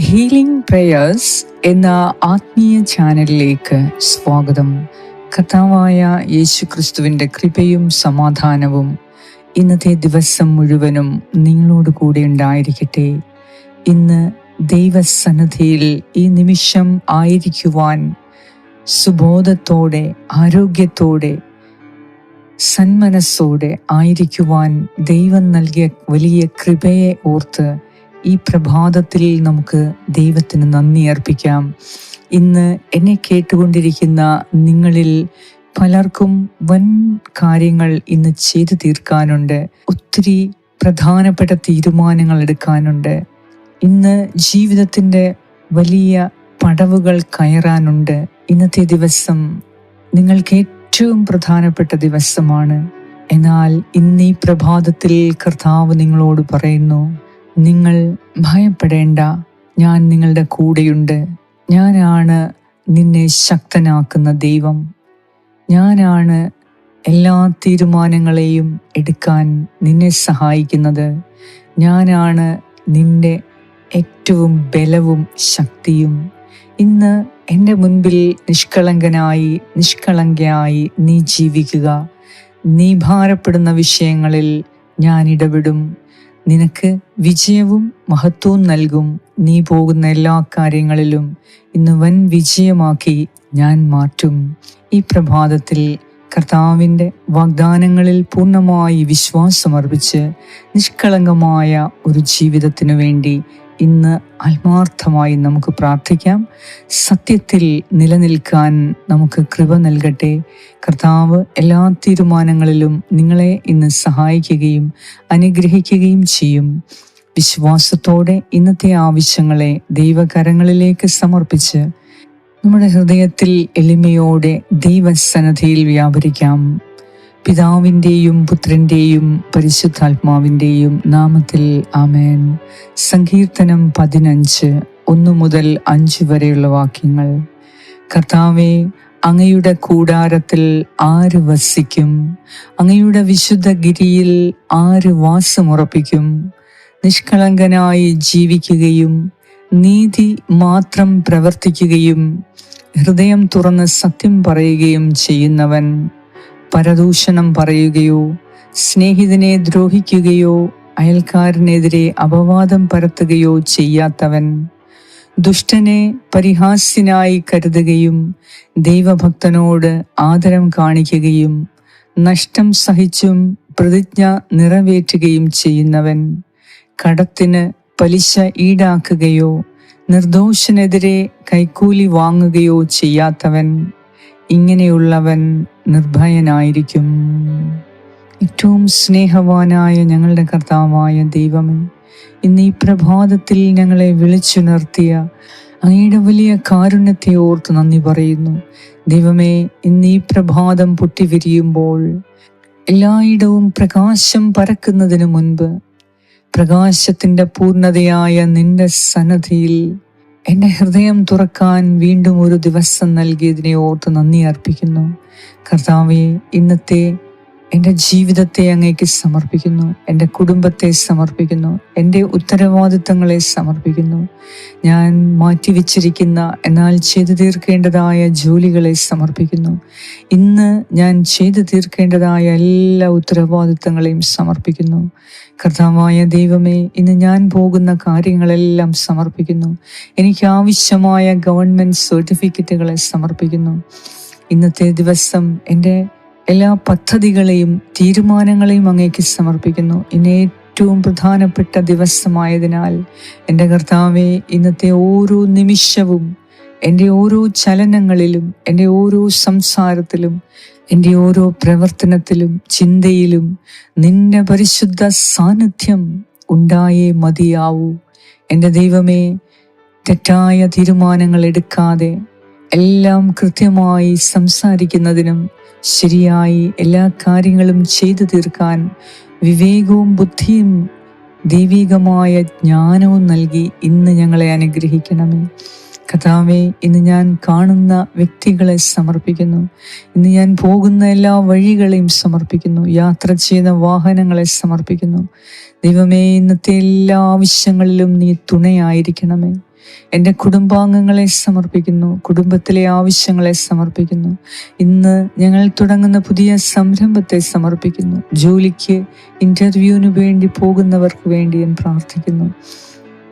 Healing prayers എന്ന ആത്മീയ ചാനലിലേക്ക് സ്വാഗതം. കഥാവായ യേശു ക്രിസ്തുവിന്റെ കൃപയും സമാധാനവും ഇന്നത്തെ ദിവസം മുഴുവനും നിങ്ങളോട് കൂടെ ഉണ്ടായിരിക്കട്ടെ. ഇന്ന് ദൈവസന്നദ്ധിയിൽ ഈ നിമിഷം ആയിരിക്കുവാൻ സുബോധത്തോടെ ആരോഗ്യത്തോടെ സന്മനസ്സോടെ ആയിരിക്കുവാൻ ദൈവം നൽകിയ വലിയ കൃപയെ ഓർത്ത് ഈ പ്രഭാതത്തിൽ നമുക്ക് ദൈവത്തിന് നന്ദി അർപ്പിക്കാം. ഇന്ന് എന്നെ കേട്ടുകൊണ്ടിരിക്കുന്ന നിങ്ങളിൽ പലർക്കും വൻ കാര്യങ്ങൾ ഇന്ന് ചെയ്തു തീർക്കാനുണ്ട്. ഒത്തിരി പ്രധാനപ്പെട്ട തീരുമാനങ്ങൾ എടുക്കാനുണ്ട്. ഇന്ന് ജീവിതത്തിന്റെ വലിയ പടവുകൾ കയറാനുണ്ട്. ഇന്നത്തെ ദിവസം നിങ്ങൾക്ക് ഏറ്റവും പ്രധാനപ്പെട്ട ദിവസമാണ്. എന്നാൽ ഇന്നീ പ്രഭാതത്തിൽ കർത്താവ് നിങ്ങളോട് പറയുന്നു നിങ്ങൾ ഭയപ്പെടേണ്ട. ഞാൻ നിങ്ങളുടെ കൂടെയുണ്ട്. ഞാനാണ് നിന്നെ ശക്തനാക്കുന്ന ദൈവം. ഞാനാണ് എല്ലാ തീരുമാനങ്ങളെയും എടുക്കാൻ നിന്നെ സഹായിക്കുന്നത്. ഞാനാണ് നിന്റെ ഏറ്റവും ബലവും ശക്തിയും. ഇന്ന് എന്റെ മുൻപിൽ നിഷ്കളങ്കനായി നിഷ്കളങ്കയായി നീ ജീവിക്കുക. നീ ഭാരപ്പെടുന്ന വിഷയങ്ങളിൽ ഞാൻ ഇടപെടും. നിനക്ക് വിജയവും മഹത്വവും നൽകും. നീ പോകുന്ന എല്ലാ കാര്യങ്ങളിലും ഇന്ന് വൻ വിജയമാക്കി ഞാൻ മാറ്റും. ഈ പ്രഭാതത്തിൽ കർത്താവിന്റെ വാഗ്ദാനങ്ങളിൽ പൂർണമായി വിശ്വാസമർപ്പിച്ച് നിഷ്കളങ്കമായ ഒരു ജീവിതത്തിനു വേണ്ടി ഇന്ന് ആത്മാർത്ഥമായി നമുക്ക് പ്രാർത്ഥിക്കാം. സത്യത്തിൽ നിലനിൽക്കാൻ നമുക്ക് കൃപ നൽകട്ടെ. കർത്താവ് എല്ലാ തീരുമാനങ്ങളിലും നിങ്ങളെ ഇന്ന് സഹായിക്കുകയും അനുഗ്രഹിക്കുകയും ചെയ്യും. വിശ്വാസത്തോടെ ഇന്നത്തെ ആവശ്യങ്ങളെ ദൈവകരങ്ങളിലേക്ക് സമർപ്പിച്ച് നമ്മുടെ ഹൃദയത്തിൽ എളിമയോടെ ദൈവസന്നദ്ധിയിൽ വ്യാപരിക്കാം. പിതാവിന്റെയും പുത്രന്റെയും പരിശുദ്ധാത്മാവിന്റെയും നാമത്തിൽ ആമേൻ. സങ്കീർത്തനം പതിനഞ്ച് ഒന്നു മുതൽ അഞ്ച് വരെയുള്ള വാക്യങ്ങൾ. കർത്താവെ അങ്ങയുടെ കൂടാരത്തിൽ ആര് വസിക്കും? അങ്ങയുടെ വിശുദ്ധ ഗിരിയിൽ ആര് വാസമുറപ്പിക്കും? നിഷ്കളങ്കനായി ജീവിക്കുകയും നീതി മാത്രം പ്രവർത്തിക്കുകയും ഹൃദയം തുറന്ന് സത്യം പറയുകയും ചെയ്യുന്നവൻ പരദൂഷണം പറയുകയോ സ്നേഹിതനെ ദ്രോഹിക്കുകയോ അയൽക്കാരനെതിരെ അപവാദം പരത്തുകയോ ചെയ്യാത്തവൻ ദുഷ്ടനെ പരിഹാസ്യനായി കരുതുകയും ദൈവഭക്തനോട് ആദരം കാണിക്കുകയും നഷ്ടം സഹിച്ചും പ്രതിജ്ഞ നിറവേറ്റുകയും ചെയ്യുന്നവൻ കടത്തിന് പലിശ ഈടാക്കുകയോ നിർദോഷനെതിരെ കൈക്കൂലി വാങ്ങുകയോ ചെയ്യാത്തവൻ ഇങ്ങനെയുള്ളവൻ നിർഭയനായിരിക്കും. ഏറ്റവും സ്നേഹവാനായ ഞങ്ങളുടെ കർത്താവായ ദൈവമേ ഇന്ന് ഈ പ്രഭാതത്തിൽ ഞങ്ങളെ വിളിച്ചുണർത്തിയ അങ്ങയുടെ വലിയ കാരുണ്യത്തെ ഓർത്ത് നന്ദി പറയുന്നു. ദൈവമേ ഇന്ന് ഈ പ്രഭാതം പൊട്ടിവിരിയുമ്പോൾ എല്ലായിടവും പ്രകാശം പരക്കുന്നതിന് മുൻപ് പ്രകാശത്തിന്റെ പൂർണതയായ നിന്റെ സന്നദ്ധിയിൽ എന്റെ ഹൃദയം തുറക്കാൻ വീണ്ടും ഒരു ദിവസം നൽകിയതിനെ ഓർത്ത് നന്ദി അർപ്പിക്കുന്നു. കർത്താവെ ഇന്നത്തെ എന്റെ ജീവിതത്തെ അങ്ങേക്ക് സമർപ്പിക്കുന്നു. എന്റെ കുടുംബത്തെ സമർപ്പിക്കുന്നു. എന്റെ ഉത്തരവാദിത്തങ്ങളെ സമർപ്പിക്കുന്നു. ഞാൻ മാറ്റിവെച്ചിരിക്കുന്ന എന്നാൽ ചെയ്തു തീർക്കേണ്ടതായ ജോലികളെ സമർപ്പിക്കുന്നു. ഇന്ന് ഞാൻ ചെയ്തു തീർക്കേണ്ടതായ എല്ലാ ഉത്തരവാദിത്തങ്ങളെയും സമർപ്പിക്കുന്നു. കർത്താവായ ദൈവമേ ഇന്ന് ഞാൻ പോകുന്ന കാര്യങ്ങളെല്ലാം സമർപ്പിക്കുന്നു. എനിക്ക് ആവശ്യമായ ഗവൺമെന്റ് സർട്ടിഫിക്കറ്റുകളെ സമർപ്പിക്കുന്നു. ഇന്നത്തെ ദിവസം എന്റെ എല്ലാ പദ്ധതികളെയും തീരുമാനങ്ങളെയും അങ്ങേക്ക് സമർപ്പിക്കുന്നു. ഇന്ന് ഏറ്റവും പ്രധാനപ്പെട്ട ദിവസമായതിനാൽ എന്റെ കർത്താവെ ഇന്നത്തെ ഓരോ നിമിഷവും എന്റെ ഓരോ ചലനങ്ങളിലും എന്റെ ഓരോ സംസാരത്തിലും എന്റെ ഓരോ പ്രവർത്തനത്തിലും ചിന്തയിലും നിന്റെ പരിശുദ്ധ സാന്നിധ്യം ഉണ്ടായേ മതിയാവൂ. എന്റെ ദൈവമേ തെറ്റായ തീരുമാനങ്ങൾ എടുക്കാതെ എല്ലാം കൃത്യമായി സംസാരിക്കുന്നതിനും ശരിയായി എല്ലാ കാര്യങ്ങളും ചെയ്തു തീർക്കാൻ വിവേകവും ബുദ്ധിയും ദൈവികമായ ജ്ഞാനവും നൽകി ഇന്ന് ഞങ്ങളെ അനുഗ്രഹിക്കണമേ. കഥാവെ ഇന്ന് ഞാൻ കാണുന്ന വ്യക്തികളെ സമർപ്പിക്കുന്നു. ഇന്ന് ഞാൻ പോകുന്ന എല്ലാ വഴികളെയും സമർപ്പിക്കുന്നു. യാത്ര ചെയ്യുന്ന വാഹനങ്ങളെ സമർപ്പിക്കുന്നു. ദൈവമേ ഇന്നത്തെ എല്ലാ ആവശ്യങ്ങളിലും നീ തുണയായിരിക്കണമേ. എന്റെ കുടുംബാംഗങ്ങളെ സമർപ്പിക്കുന്നു. കുടുംബത്തിലെ ആവശ്യങ്ങളെ സമർപ്പിക്കുന്നു. ഇന്ന് ഞങ്ങൾ തുടങ്ങുന്ന പുതിയ സംരംഭത്തെ സമർപ്പിക്കുന്നു. ജോലിക്ക് ഇന്റർവ്യൂവിന് വേണ്ടി പോകുന്നവർക്ക് വേണ്ടി ഞാൻ പ്രാർത്ഥിക്കുന്നു.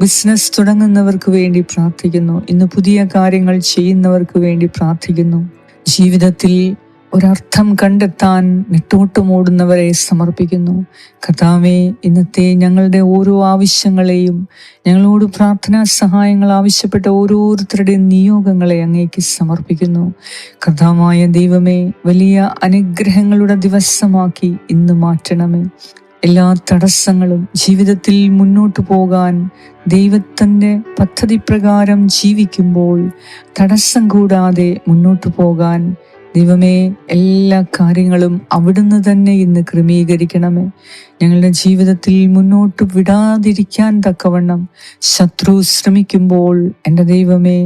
ബിസിനസ് തുടങ്ങുന്നവർക്ക് വേണ്ടി പ്രാർത്ഥിക്കുന്നു. ഇന്ന് പുതിയ കാര്യങ്ങൾ ചെയ്യുന്നവർക്ക് വേണ്ടി പ്രാർത്ഥിക്കുന്നു. ജീവിതത്തിൽ ഒരർത്ഥം കണ്ടെത്താൻ നെട്ടോട്ടുമോടുന്നവരെ സമർപ്പിക്കുന്നു. കഥാവെ ഇന്നത്തെ ഞങ്ങളുടെ ഓരോ ആവശ്യങ്ങളെയും ഞങ്ങളോട് പ്രാർത്ഥനാ സഹായങ്ങൾ ആവശ്യപ്പെട്ട ഓരോരുത്തരുടെയും നിയോഗങ്ങളെ അങ്ങേക്ക് സമർപ്പിക്കുന്നു. കഥാമായ ദൈവമേ വലിയ അനുഗ്രഹങ്ങളുടെ ദിവസമാക്കി ഇന്ന് മാറ്റണമേ. എല്ലാ തടസ്സങ്ങളും ജീവിതത്തിൽ മുന്നോട്ടു പോകാൻ ദൈവത്തിന്റെ പദ്ധതി പ്രകാരം ജീവിക്കുമ്പോൾ തടസ്സം കൂടാതെ മുന്നോട്ടു പോകാൻ ദൈവമേ എല്ലാ കാര്യങ്ങളും അവിടുന്ന് തന്നെ ഇന്ന് ക്രമീകരിക്കണമേ. ഞങ്ങളുടെ ജീവിതത്തിൽ മുന്നോട്ട് വിടാതിരിക്കാൻ തക്കവണ്ണം ശത്രു ശ്രമിക്കുമ്പോൾ എന്റെ ദൈവമേ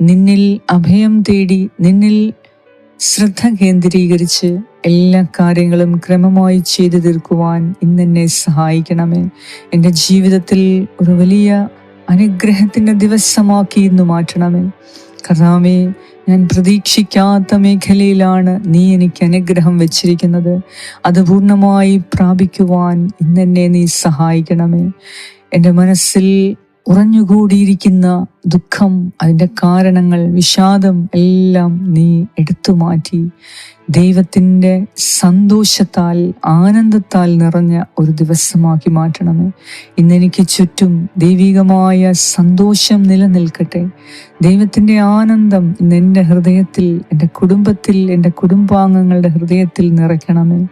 നിന്നിൽ അഭയം തേടി നിന്നിൽ ശ്രദ്ധ കേന്ദ്രീകരിച്ച് എല്ലാ കാര്യങ്ങളും ക്രമമായി ചെയ്തു തീർക്കുവാൻ ഇന്നെന്നെ സഹായിക്കണമേ. എന്റെ ജീവിതത്തിൽ ഒരു വലിയ അനുഗ്രഹത്തിന്റെ ദിവസമാക്കി ഇന്ന് മാറ്റണമേ. കർത്താവേ ഞാൻ പ്രതീക്ഷിക്കാത്ത മേഖലയിലാണ് നീ എനിക്ക് അനുഗ്രഹം വെച്ചിരിക്കുന്നത്. അത് പൂർണമായി പ്രാപിക്കുവാൻ ഇന്നെന്നെ നീ സഹായിക്കണമേ. എന്റെ മനസ്സിൽ ഉറഞ്ഞുകൂടിയിരിക്കുന്ന ദുഃഖം അതിന്റെ കാരണങ്ങൾ വിഷാദം എല്ലാം നീ എടുത്തു മാറ്റി ദൈവത്തിന്റെ സന്തോഷത്താൽ ആനന്ദത്താൽ നിറഞ്ഞ ഒരു ദിവസമാക്കി മാറ്റണമേ. ഇന്നെനിക്ക് ചുറ്റും ദൈവികമായ സന്തോഷം നിലനിൽക്കട്ടെ. ദൈവത്തിന്റെ ആനന്ദം ഇന്ന് എന്റെ ഹൃദയത്തിൽ എന്റെ കുടുംബത്തിൽ എന്റെ കുടുംബാംഗങ്ങളുടെ ഹൃദയത്തിൽ നിറയ്ക്കണമേ.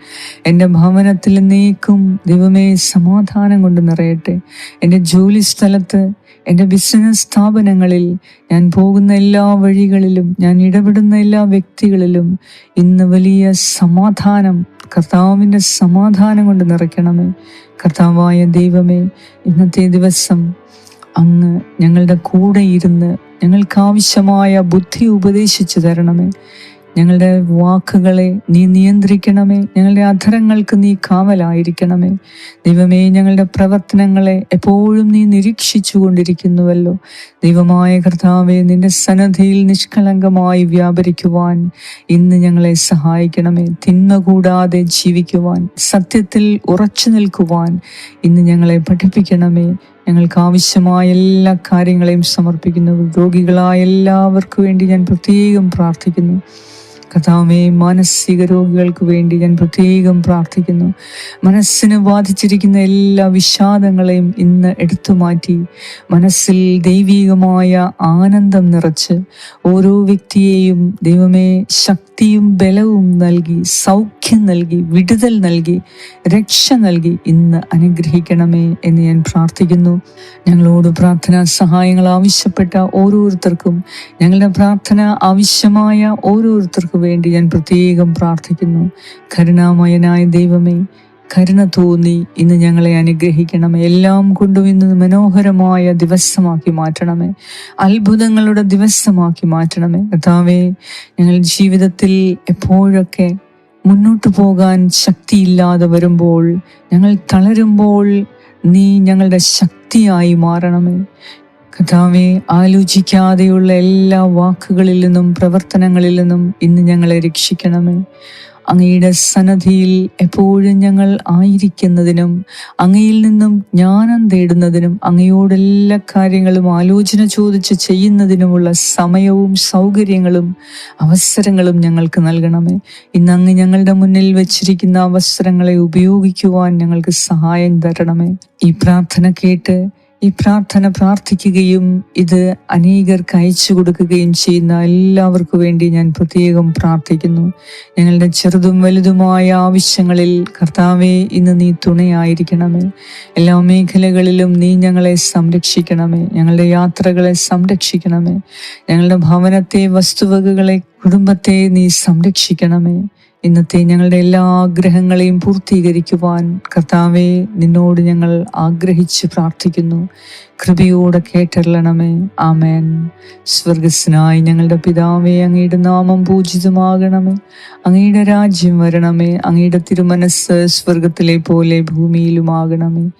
എന്റെ ഭവനത്തിൽ നീക്കും ദൈവമേ സമാധാനം കൊണ്ട് നിറയട്ടെ. എന്റെ ജോലി സ്ഥലത്ത് എന്റെ ബിസിനസ് സ്ഥാപനങ്ങളിൽ ഞാൻ പോകുന്ന എല്ലാ വഴികളിലും ഞാൻ ഇടപെടുന്ന എല്ലാ വ്യക്തികളിലും ഇന്ന് വലിയ സമാധാനം കർത്താവിന്റെ സമാധാനം കൊണ്ട് നിറയ്ക്കണമേ. കർത്താവായ ദൈവമേ ഇന്നത്തെ ദിവസം അങ്ങ് ഞങ്ങളുടെ കൂടെ ഇരുന്ന് ഞങ്ങൾക്ക് ആവശ്യമായ ബുദ്ധി ഉപദേശിച്ചു തരണമേ. ഞങ്ങളുടെ വാക്കുകളെ നീ നിയന്ത്രിക്കണമേ. ഞങ്ങളുടെ അധരങ്ങൾക്ക് നീ കാവലായിരിക്കണമേ. ദൈവമേ ഞങ്ങളുടെ പ്രവർത്തനങ്ങളെ എപ്പോഴും നീ നിരീക്ഷിച്ചു കൊണ്ടിരിക്കുന്നുവല്ലോ ദൈവമായ കർത്താവെ നിന്റെ സന്നദ്ധിയിൽ നിഷ്കളങ്കമായി വ്യാപരിക്കുവാൻ ഇന്ന് ഞങ്ങളെ സഹായിക്കണമേ. തിന്മ കൂടാതെ ജീവിക്കുവാൻ സത്യത്തിൽ ഉറച്ചു നിൽക്കുവാൻ ഇന്ന് ഞങ്ങളെ പഠിപ്പിക്കണമേ. ഞങ്ങൾക്ക് ആവശ്യമായ എല്ലാ കാര്യങ്ങളെയും സമർപ്പിക്കുന്നു. രോഗികളായ എല്ലാവർക്കും വേണ്ടി ഞാൻ പ്രത്യേകം പ്രാർത്ഥിക്കുന്നു. കഥാമേ മാനസിക രോഗികൾക്ക് വേണ്ടി ഞാൻ പ്രത്യേകം പ്രാർത്ഥിക്കുന്നു. മനസ്സിന് ബാധിച്ചിരിക്കുന്ന എല്ലാ വിഷാദങ്ങളെയും ഇന്ന് എടുത്തു മാറ്റി. മനസ്സിൽ ദൈവീകമായ ആനന്ദം നിറച്ച് ഓരോ വ്യക്തിയെയും ദൈവമേ ശക്തിയും ബലവും നൽകി സൗഖ്യം നൽകി വിടുതൽ നൽകി രക്ഷ നൽകി ഇന്ന് അനുഗ്രഹിക്കണമേ എന്ന് ഞാൻ പ്രാർത്ഥിക്കുന്നു. ഞങ്ങളോട് പ്രാർത്ഥനാ സഹായങ്ങൾ ആവശ്യപ്പെട്ട ഓരോരുത്തർക്കും ഞങ്ങളുടെ പ്രാർത്ഥന ആവശ്യമായ ഓരോരുത്തർക്കും വേണ്ടി ഞാൻ പ്രത്യേകം പ്രാർത്ഥിക്കുന്നു. കരുണാമയനായ ദൈവമേ കരുണ തോന്നി ഇന്ന് ഞങ്ങളെ അനുഗ്രഹിക്കണമേ. എല്ലാം കൊണ്ടും ഇന്ന് മനോഹരമായ ദിവസമാക്കി മാറ്റണമേ. അത്ഭുതങ്ങളുടെ ദിവസമാക്കി മാറ്റണമേ. കർത്താവേ ഞങ്ങൾ ജീവിതത്തിൽ എപ്പോഴൊക്കെ മുന്നോട്ട് പോകാൻ ശക്തിയില്ലാതെ വരുമ്പോൾ ഞങ്ങൾ തളരുമ്പോൾ നീ ഞങ്ങളുടെ ശക്തിയായി മാറണമേ. കഥാവെ ആലോചിക്കാതെയുള്ള എല്ലാ വാക്കുകളിൽ നിന്നും പ്രവർത്തനങ്ങളിൽ നിന്നും ഇന്ന് ഞങ്ങളെ രക്ഷിക്കണമേ. അങ്ങയുടെ സന്നദ്ധിയിൽ എപ്പോഴും ഞങ്ങൾ ആയിരിക്കുന്നതിനും അങ്ങയിൽ നിന്നും ജ്ഞാനം തേടുന്നതിനും അങ്ങയോട് എല്ലാ കാര്യങ്ങളും ആലോചന ചോദിച്ച് ചെയ്യുന്നതിനുമുള്ള സമയവും സൗകര്യങ്ങളും അവസരങ്ങളും ഞങ്ങൾക്ക് നൽകണമേ. ഇന്ന് അങ്ങ് ഞങ്ങളുടെ മുന്നിൽ വച്ചിരിക്കുന്ന അവസരങ്ങളെ ഉപയോഗിക്കുവാൻ ഞങ്ങൾക്ക് സഹായം തരണമേ. ഈ പ്രാർത്ഥന കേട്ട് ഈ പ്രാർത്ഥന പ്രാർത്ഥിക്കുകയും ഇത് അനേകർക്ക് അയച്ചു കൊടുക്കുകയും ചെയ്യുന്ന എല്ലാവർക്കു വേണ്ടി ഞാൻ പ്രത്യേകം പ്രാർത്ഥിക്കുന്നു. ഞങ്ങളുടെ ചെറുതും വലുതുമായ ആവശ്യങ്ങളിൽ കർത്താവെ ഇന്ന് നീ തുണയായിരിക്കണമേ. എല്ലാ മേഖലകളിലും നീ ഞങ്ങളെ സംരക്ഷിക്കണമേ. ഞങ്ങളുടെ യാത്രകളെ സംരക്ഷിക്കണമേ. ഞങ്ങളുടെ ഭവനത്തെ വസ്തുവകകളെ കുടുംബത്തെ നീ സംരക്ഷിക്കണമേ. ഇന്നത്തെ ഞങ്ങളുടെ എല്ലാ ആഗ്രഹങ്ങളെയും പൂർത്തീകരിക്കുവാൻ കർത്താവെ നിന്നോട് ഞങ്ങൾ ആഗ്രഹിച്ച് പ്രാർത്ഥിക്കുന്നു. കൃപയോടെ കേട്ടറിയണമേ ആമേൻ. സ്വർഗസ്നായി ഞങ്ങളുടെ പിതാവെ അങ്ങയുടെ നാമം പൂജിതമാകണമേ. അങ്ങയുടെ രാജ്യം വരണമേ. അങ്ങയുടെ തിരുമനസ് സ്വർഗത്തിലെ പോലെ ഭൂമിയിലുമാകണമേ.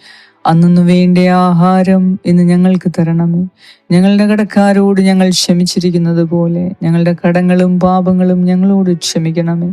അന്നു വേണ്ട ആഹാരം ഇന്ന് ഞങ്ങൾക്ക് തരണമേ. ഞങ്ങളുടെ കടക്കാരോട് ഞങ്ങൾ ക്ഷമിച്ചിരിക്കുന്നത് പോലെ ഞങ്ങളുടെ കടങ്ങളും പാപങ്ങളും ഞങ്ങളോട് ക്ഷമിക്കണമേ.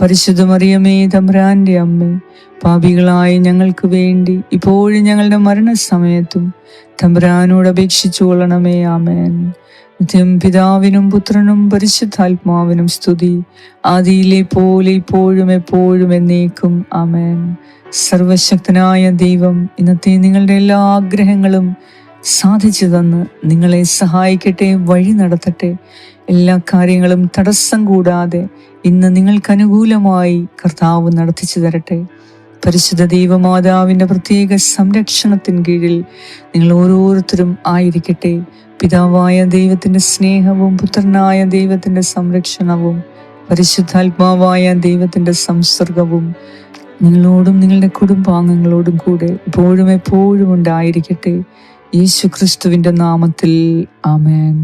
പരിശുദ്ധ മറിയമേ തമ്പ്രാന്റെ അമ്മ പാപികളായ ഞങ്ങൾക്ക് വേണ്ടി ഇപ്പോഴും ഞങ്ങളുടെ മരണസമയത്തും തമ്പ്രാനോട് അപേക്ഷിച്ചു കൊള്ളണമേ ആമേൻ. നിത്യം പിതാവിനും പുത്രനും പരിശുദ്ധാത്മാവിനും സ്തുതി. ആദിയിലെ പോലെ ഇപ്പോഴും എപ്പോഴും എന്നേക്കും ആമേൻ. സർവശക്തനായ ദൈവം ഇന്നത്തെ നിങ്ങളുടെ എല്ലാ ആഗ്രഹങ്ങളും സാധിച്ചു തന്ന് നിങ്ങളെ സഹായിക്കട്ടെ വഴി നടത്തട്ടെ. എല്ലാ കാര്യങ്ങളും തടസ്സം കൂടാതെ ഇന്ന് നിങ്ങൾക്ക് അനുകൂലമായി കർത്താവ് നടത്തിച്ചു തരട്ടെ. പരിശുദ്ധ ദൈവമാതാവിന്റെ പ്രത്യേക സംരക്ഷണത്തിൻ കീഴിൽ നിങ്ങൾ ഓരോരുത്തരും ആയിരിക്കട്ടെ. പിതാവായ ദൈവത്തിന്റെ സ്നേഹവും പുത്രനായ ദൈവത്തിന്റെ സംരക്ഷണവും പരിശുദ്ധാത്മാവായ ദൈവത്തിന്റെ സംസർഗവും നിങ്ങളോടും നിങ്ങളുടെ കുടുംബാംഗങ്ങളോടും കൂടെ എപ്പോഴും എപ്പോഴും ഉണ്ടായിരിക്കട്ടെ. യേശു ക്രിസ്തുവിന്റെ നാമത്തിൽ ആമേൻ.